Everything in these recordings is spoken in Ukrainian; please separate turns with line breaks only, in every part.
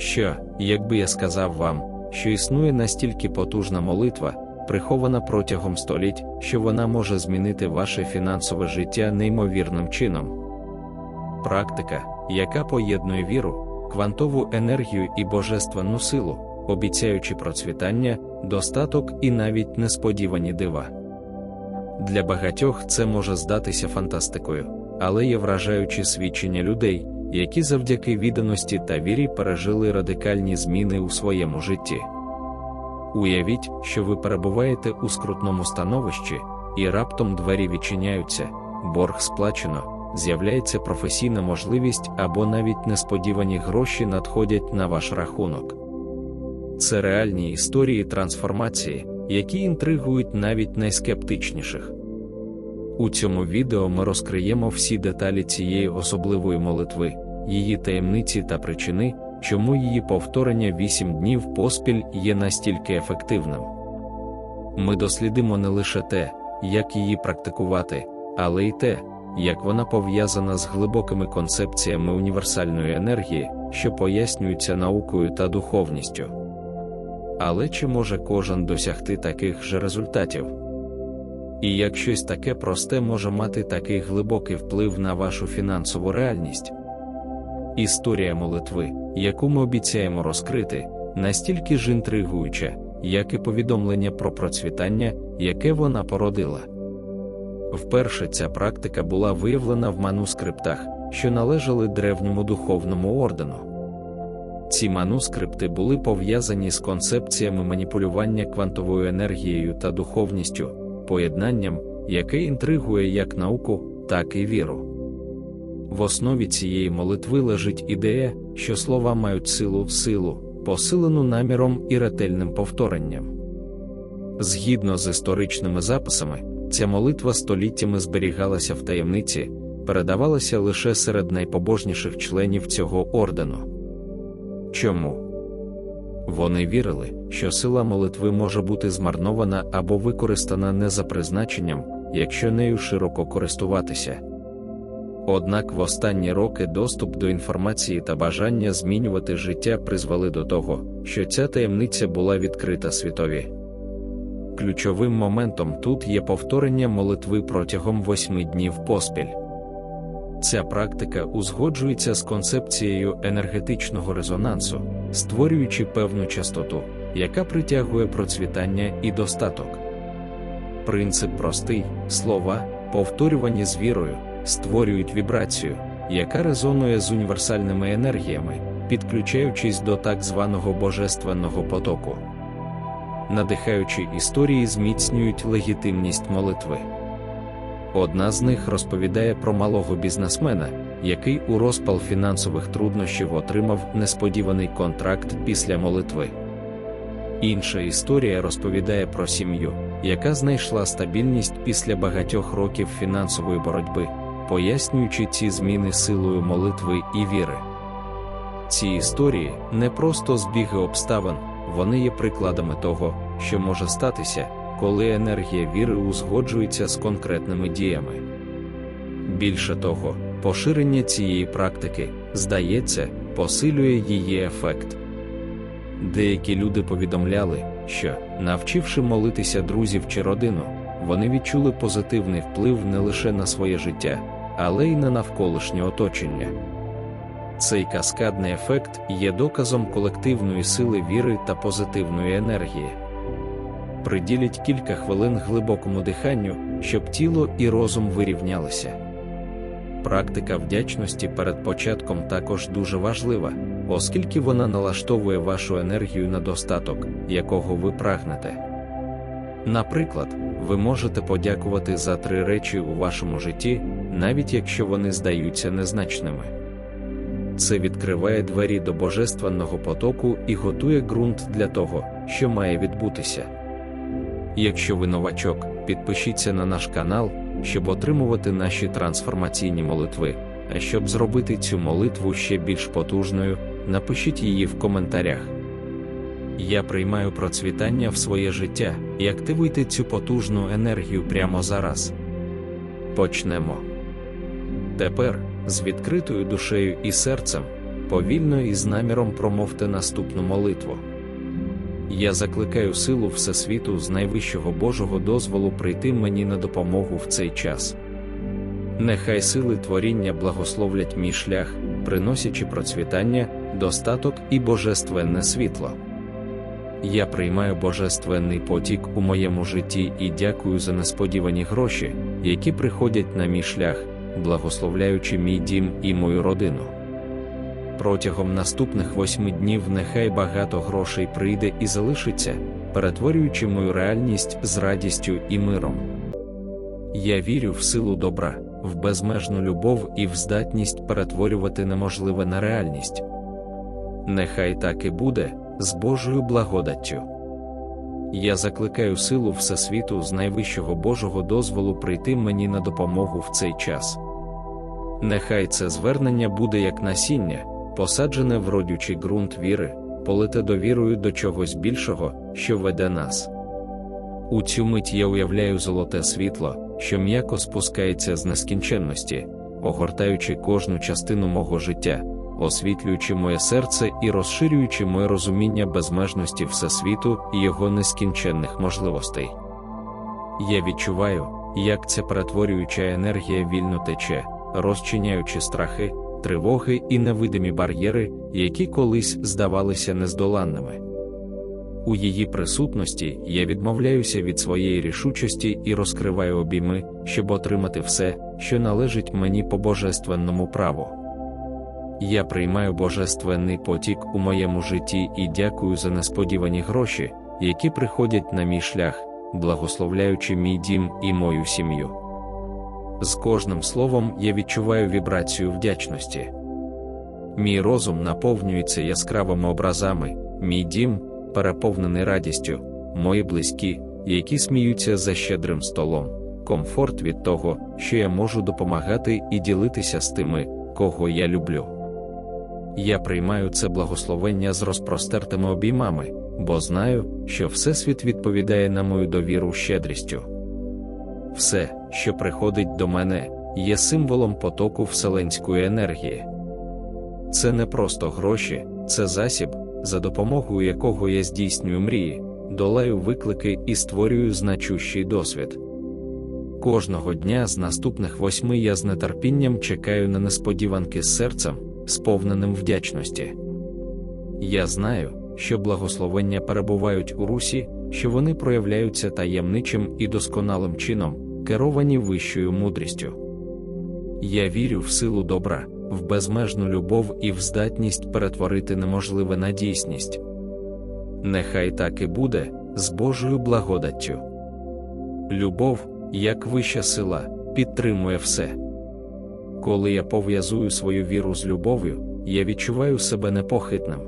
Що, якби я сказав вам, що існує настільки потужна молитва, прихована протягом століть, що вона може змінити ваше фінансове життя неймовірним чином. Практика, яка поєднує віру, квантову енергію і божественну силу, обіцяючи процвітання, достаток і навіть несподівані дива. Для багатьох це може здатися фантастикою, але є вражаючі свідчення людей, які завдяки відданості та вірі пережили радикальні зміни у своєму житті. Уявіть, що ви перебуваєте у скрутному становищі, і раптом двері відчиняються, борг сплачено, з'являється професійна можливість або навіть несподівані гроші надходять на ваш рахунок. Це реальні історії трансформації, які інтригують навіть найскептичніших. У цьому відео ми розкриємо всі деталі цієї особливої молитви, її таємниці та причини, чому її повторення 8 днів поспіль є настільки ефективним. Ми дослідимо не лише те, як її практикувати, але й те, як вона пов'язана з глибокими концепціями універсальної енергії, що пояснюються наукою та духовністю. Але чи може кожен досягти таких же результатів? І як щось таке просте може мати такий глибокий вплив на вашу фінансову реальність? Історія молитви, яку ми обіцяємо розкрити, настільки ж інтригуюча, як і повідомлення про процвітання, яке вона породила. Вперше ця практика була виявлена в манускриптах, що належали древньому духовному ордену. Ці манускрипти були пов'язані з концепціями маніпулювання квантовою енергією та духовністю, поєднанням, яке інтригує як науку, так і віру. В основі цієї молитви лежить ідея, що слова мають силу в силу, посилену наміром і ретельним повторенням. Згідно з історичними записами, ця молитва століттями зберігалася в таємниці, передавалася лише серед найпобожніших членів цього ордену. Чому? Вони вірили, що сила молитви може бути змарнована або використана не за призначенням, якщо нею широко користуватися. Однак в останні роки доступ до інформації та бажання змінювати життя призвели до того, що ця таємниця була відкрита світові. Ключовим моментом тут є повторення молитви протягом восьми днів поспіль. Ця практика узгоджується з концепцією енергетичного резонансу, створюючи певну частоту, яка притягує процвітання і достаток. Принцип простий слова, повторювані з вірою, створюють вібрацію, яка резонує з універсальними енергіями, підключаючись до так званого божественного потоку. Надихаючі історії зміцнюють легітимність молитви. Одна з них розповідає про малого бізнесмена, який у розпал фінансових труднощів отримав несподіваний контракт після молитви. Інша історія розповідає про сім'ю, яка знайшла стабільність після багатьох років фінансової боротьби, пояснюючи ці зміни силою молитви і віри. Ці історії не просто збіги обставин, вони є прикладами того, що може статися коли енергія віри узгоджується з конкретними діями. Більше того, поширення цієї практики, здається, посилює її ефект. Деякі люди повідомляли, що, навчивши молитися друзів чи родину, вони відчули позитивний вплив не лише на своє життя, але й на навколишнє оточення. Цей каскадний ефект є доказом колективної сили віри та позитивної енергії приділіть кілька хвилин глибокому диханню, щоб тіло і розум вирівнялися. Практика вдячності перед початком також дуже важлива, оскільки вона налаштовує вашу енергію на достаток, якого ви прагнете. Наприклад, ви можете подякувати за три речі у вашому житті, навіть якщо вони здаються незначними. Це відкриває двері до божественного потоку і готує ґрунт для того, що має відбутися. Якщо ви новачок, підпишіться на наш канал, щоб отримувати наші трансформаційні молитви. А щоб зробити цю молитву ще більш потужною, напишіть її в коментарях. Я приймаю процвітання в своє життя і активуйте цю потужну енергію прямо зараз. Почнемо. Тепер, з відкритою душею і серцем, повільно і з наміром промовте наступну молитву. Я закликаю силу Всесвіту з найвищого Божого дозволу прийти мені на допомогу в цей час. Нехай сили творіння благословлять мій шлях, приносячи процвітання, достаток і божественне світло. Я приймаю божественний потік у моєму житті і дякую за несподівані гроші, які приходять на мій шлях, благословляючи мій дім і мою родину. Протягом наступних восьми днів нехай багато грошей прийде і залишиться, перетворюючи мою реальність з радістю і миром. Я вірю в силу добра, в безмежну любов і в здатність перетворювати неможливе на реальність. Нехай так і буде з Божою благодаттю. Я закликаю силу Всесвіту з найвищого Божого дозволу прийти мені на допомогу в цей час. Нехай це звернення буде як насіння, посаджене в родючий ґрунт віри, полите довірою до чогось більшого, що веде нас. У цю мить я уявляю золоте світло, що м'яко спускається з нескінченності, огортаючи кожну частину мого життя, освітлюючи моє серце і розширюючи моє розуміння безмежності Всесвіту і його нескінченних можливостей. Я відчуваю, як ця перетворююча енергія вільно тече, розчиняючи страхи, тривоги і невидимі бар'єри, які колись здавалися нездоланними. У її присутності я відмовляюся від своєї рішучості і розкриваю обійми, щоб отримати все, що належить мені по божественному праву. Я приймаю божественний потік у моєму житті і дякую за несподівані гроші, які приходять на мій шлях, благословляючи мій дім і мою сім'ю. З кожним словом я відчуваю вібрацію вдячності. Мій розум наповнюється яскравими образами, мій дім, переповнений радістю, мої близькі, які сміються за щедрим столом, комфорт від того, що я можу допомагати і ділитися з тими, кого я люблю. Я приймаю це благословення з розпростертими обіймами, бо знаю, що Всесвіт відповідає на мою довіру щедрістю. Все, що приходить до мене, є символом потоку вселенської енергії. Це не просто гроші, це засіб, за допомогою якого я здійснюю мрії, долаю виклики і створюю значущий досвід. Кожного дня з наступних восьми я з нетерпінням чекаю на несподіванки з серцем, сповненим вдячності. Я знаю, що благословення перебувають у русі, що вони проявляються таємничим і досконалим чином, керовані вищою мудрістю. Я вірю в силу добра, в безмежну любов і в здатність перетворити неможливе на дійсність. Нехай так і буде з Божою благодаттю. Любов, як вища сила, підтримує все. Коли я пов'язую свою віру з любов'ю, я відчуваю себе непохитним.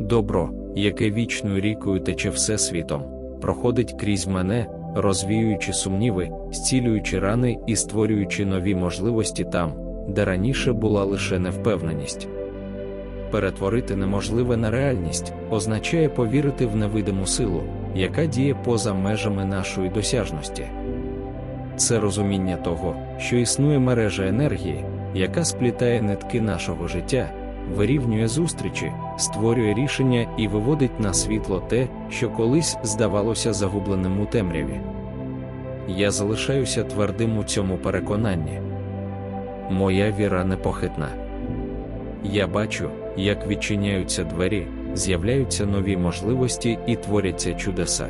Добро, яке вічною рікою тече всесвітом, проходить крізь мене, розвіюючи сумніви, зцілюючи рани і створюючи нові можливості там, де раніше була лише невпевненість. Перетворити неможливе на реальність означає повірити в невидиму силу, яка діє поза межами нашої досяжності. Це розуміння того, що існує мережа енергії, яка сплітає нитки нашого життя, вирівнює зустрічі, створює рішення і виводить на світло те, що колись здавалося загубленим у темряві. Я залишаюся твердим у цьому переконанні. Моя віра непохитна. Я бачу, як відчиняються двері, з'являються нові можливості і творяться чудеса.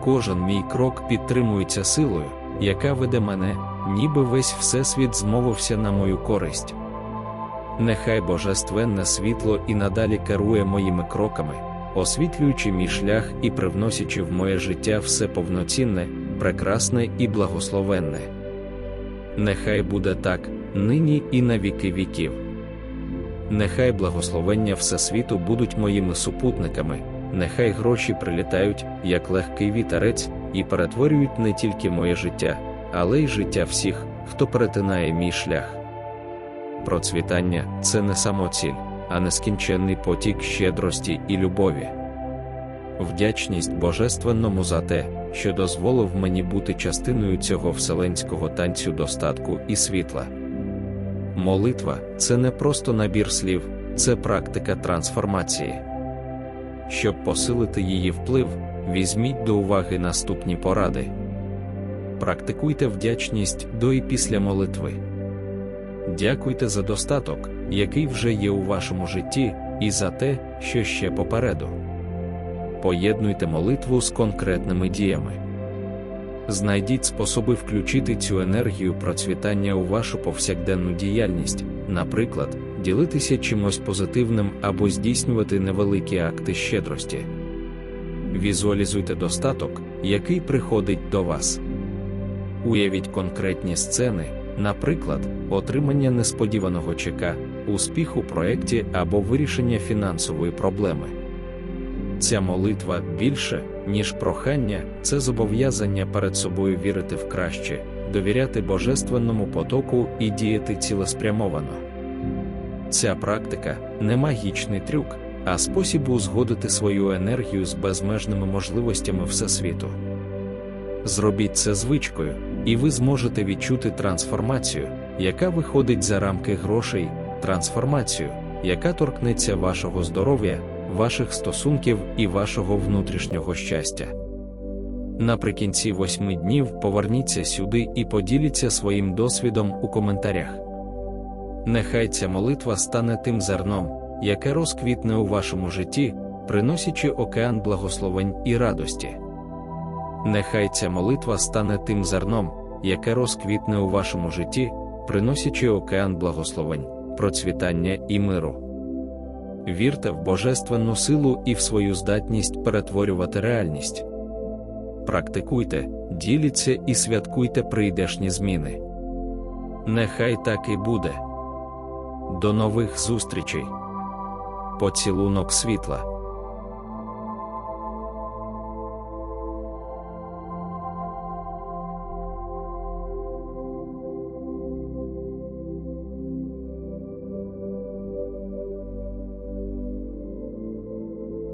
Кожен мій крок підтримується силою, яка веде мене, ніби весь всесвіт змовився на мою користь. Нехай божественне світло і надалі керує моїми кроками, освітлюючи мій шлях і привносячи в моє життя все повноцінне, прекрасне і благословенне. Нехай буде так, нині і на віки віків. Нехай благословення Всесвіту будуть моїми супутниками, нехай гроші прилітають, як легкий вітерець, і перетворюють не тільки моє життя, але й життя всіх, хто перетинає мій шлях. Процвітання це не самоціль, а нескінченний потік щедрості і любові. Вдячність Божественному за те, що дозволив мені бути частиною цього вселенського танцю достатку і світла. Молитва це не просто набір слів, це практика трансформації. Щоб посилити її вплив, візьміть до уваги наступні поради. Практикуйте вдячність до і після молитви. Дякуйте за достаток, який вже є у вашому житті, і за те, що ще попереду. Поєднуйте молитву з конкретними діями. Знайдіть способи включити цю енергію процвітання у вашу повсякденну діяльність, наприклад, ділитися чимось позитивним або здійснювати невеликі акти щедрості. Візуалізуйте достаток, який приходить до вас. Уявіть конкретні сцени, наприклад, отримання несподіваного чека, успіх у проєкті або вирішення фінансової проблеми. Ця молитва більше, ніж прохання, це зобов'язання перед собою вірити в краще, довіряти божественному потоку і діяти цілеспрямовано. Ця практика не магічний трюк, а спосіб узгодити свою енергію з безмежними можливостями всесвіту. Зробіть це звичкою, і ви зможете відчути трансформацію, яка виходить за рамки грошей, трансформацію, яка торкнеться вашого здоров'я, ваших стосунків і вашого внутрішнього щастя. Наприкінці восьми днів поверніться сюди і поділіться своїм досвідом у коментарях. Нехай ця молитва стане тим зерном, яке розквітне у вашому житті, приносячи океан благословень і радості. Нехай ця молитва стане тим зерном, яке розквітне у вашому житті, приносячи океан благословень, процвітання і миру. Вірте в божественну силу і в свою здатність перетворювати реальність. Практикуйте, діліться і святкуйте прийдешні зміни. Нехай так і буде. До нових зустрічей. Поцілунок світла.